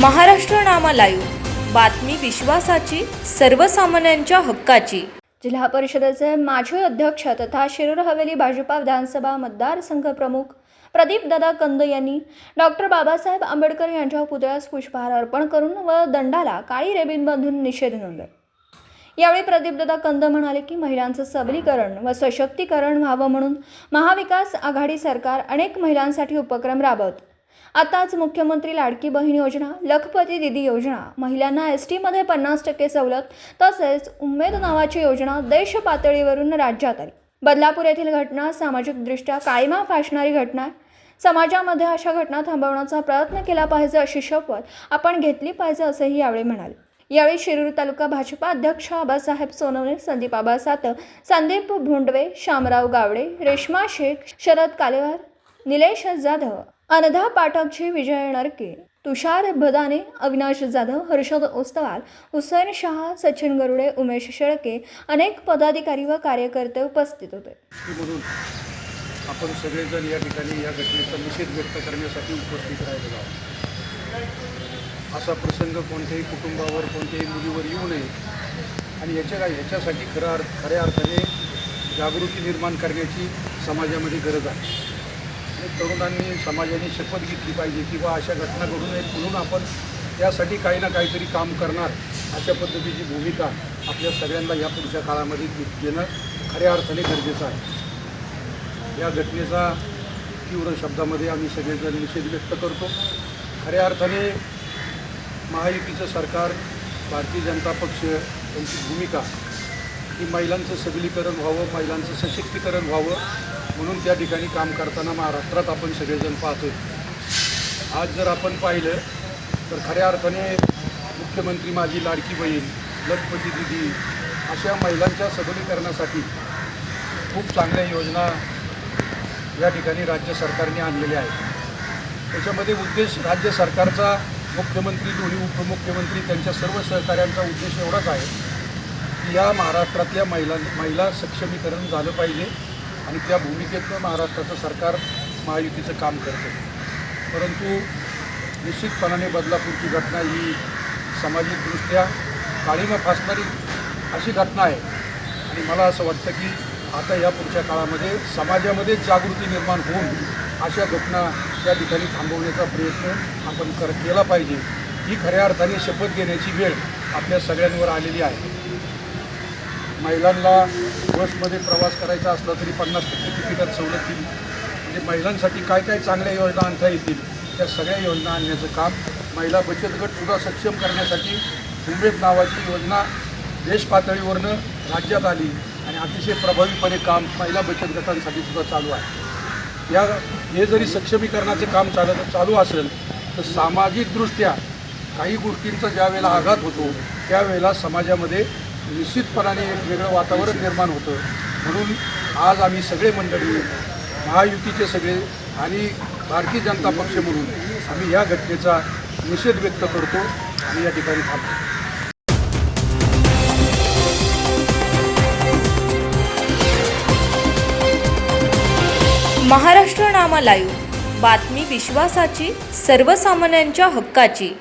Maharashtra Nama live बातमी विश्वासाची सर्वसामान्यांच्या हक्काची. जिल्हा परिषदेचे माजी अध्यक्ष तथा शिरूर हवेली भाजपा विधानसभा मतदारसंघ प्रमुख प्रदीप दादा कंद यांनी डॉक्टर बाबासाहेब आंबेडकर यांच्या पुतळ्यास पुष्पहार अर्पण करून व दंडाला काळी रेबीन बांधून निषेध नोंदवला. यावेळी प्रदीपदादा कंद म्हणाले की महिलांचं सबलीकरण व सशक्तीकरण व्हावं म्हणून महाविकास आघाडी सरकार अनेक महिलांसाठी उपक्रम राबवत आताच मुख्यमंत्री लाडकी बहीण योजना लखपती दिदी योजना महिलांना एस टीमध्ये पन्नास टक्के सवलत तसेच उमेद नावाची योजना देश पातळीवरून राज्यात आली. बदलापूर येथील घटना सामाजिकदृष्ट्या काळीमा फासणारी घटना आहे. समाजामध्ये अशा घटना थांबवण्याचा प्रयत्न केला पाहिजे अशी शपथ आपण घेतली पाहिजे असंही यावेळी म्हणाले. यावेळी शिरूर तालुका भाजपा अध्यक्ष आबासाहेब सोनवणे संदीप आबा सातव संदीप भोंडवे शामराव गावडे रेश्मा शेख शरद कालेवार निलेश जाधव अनधा पाठकचे विजय नरके तुषार भदाने अविनाश जाधव हर्षद ओस्तवाल हुसैन शहा सचिन गरुडे उमेश शेळके अनेक पदाधिकारी व कार्यकर्ते उपस्थित होते. म्हणून आपण सगळेजण या ठिकाणी या घटनेचा निषेध व्यक्त करण्यासाठी उपस्थित राहिलेलो आहोत. असा प्रसंग कोणत्याही कुटुंबावर कोणत्याही मुलीवर येऊ नये. आणि याच्या ह्याच्यासाठी खऱ्या अर्थ खऱ्या अर्थाने जागृती निर्माण करण्याची समाजामध्ये गरज आहे. तरुणांनी समाजाने शपथ घेतली पाहिजे किंवा अशा घटना घडू नयेत म्हणून आपण त्यासाठी काही ना काहीतरी काम करणार अशा पद्धतीची भूमिका आपल्या सगळ्यांना या पुढच्या काळामध्ये घेणं खऱ्या अर्थाने गरजेचं आहे. या घटनेचा तीव्र शब्दामध्ये आम्ही सगळेजण निषेध व्यक्त करतो. खऱ्या अर्थाने महायुतीचं सरकार भारतीय जनता पक्ष यांची भूमिका की महिलांचं सबलीकरण व्हावं महिलांचं सशक्तीकरण व्हावं म्हणून त्या ठिकाणी काम करताना महाराष्ट्रात आपण सगळेजण पाहतो आज जर आपण पाहिलं तर खऱ्या अर्थाने मुख्यमंत्री माझी लाडकी बहीण लखपती दिदी अशा महिलांच्या सबलीकरणासाठी खूप चांगल्या योजना या ठिकाणी राज्य सरकारने आणलेल्या आहेत. त्याच्यामध्ये उद्देश राज्य सरकारचा मुख्यमंत्री दोन्ही उपमुख्यमंत्री त्यांच्या सर्व सहकाऱ्यांचा उद्देश एवढाच आहे की या महाराष्ट्रातल्या महिला महिला सक्षमीकरण झालं पाहिजे. आणि त्या भूमिकेतनं महाराष्ट्राचं सरकार महायुतीचं काम करतं. परंतु निश्चितपणाने बदलापूरची घटना ही सामाजिकदृष्ट्या काळीमा फासणारी अशी घटना आहे. आणि मला असं वाटतं की आता या पुढच्या काळामध्ये समाजामध्ये जागृती निर्माण होऊन अशा घटना त्या ठिकाणी थांबवण्याचा प्रयत्न आपण कर केला पाहिजे. ही खऱ्या अर्थाने शपथ घेण्याची वेळ आपल्या सगळ्यांवर आलेली आहे. महिलांना बसमध्ये प्रवास करायचा असला तरी पन्नास टक्के तिकिटात सवलत दिली. म्हणजे महिलांसाठी काय काय चांगल्या योजना आणता येतील त्या सगळ्या योजना आणण्याचं काम महिला बचत गटसुद्धा सक्षम करण्यासाठी उमेद नावाची योजना देश पातळीवरनं राज्यात आली आणि अतिशय प्रभावीपणे काम महिला बचत गटांसाठी सुद्धा चालू आहे. या हे जरी सक्षमीकरणाचं काम चालत चालू असेल तर सामाजिकदृष्ट्या काही गोष्टींचा ज्या वेळेला आघात होतो त्यावेळेला समाजामध्ये निश्चितपणाने एक वेगळं वातावरण निर्माण होतं. म्हणून आज आम्ही सगळे मंडळी महायुतीचे सगळे आणि भारतीय जनता पक्ष म्हणून आम्ही या घटनेचा निषेध व्यक्त करतो आणि या ठिकाणी थांबतो. महाराष्ट्र नामा लाईव्ह. बातमी विश्वासाची सर्वसामान्यांच्या हक्काची.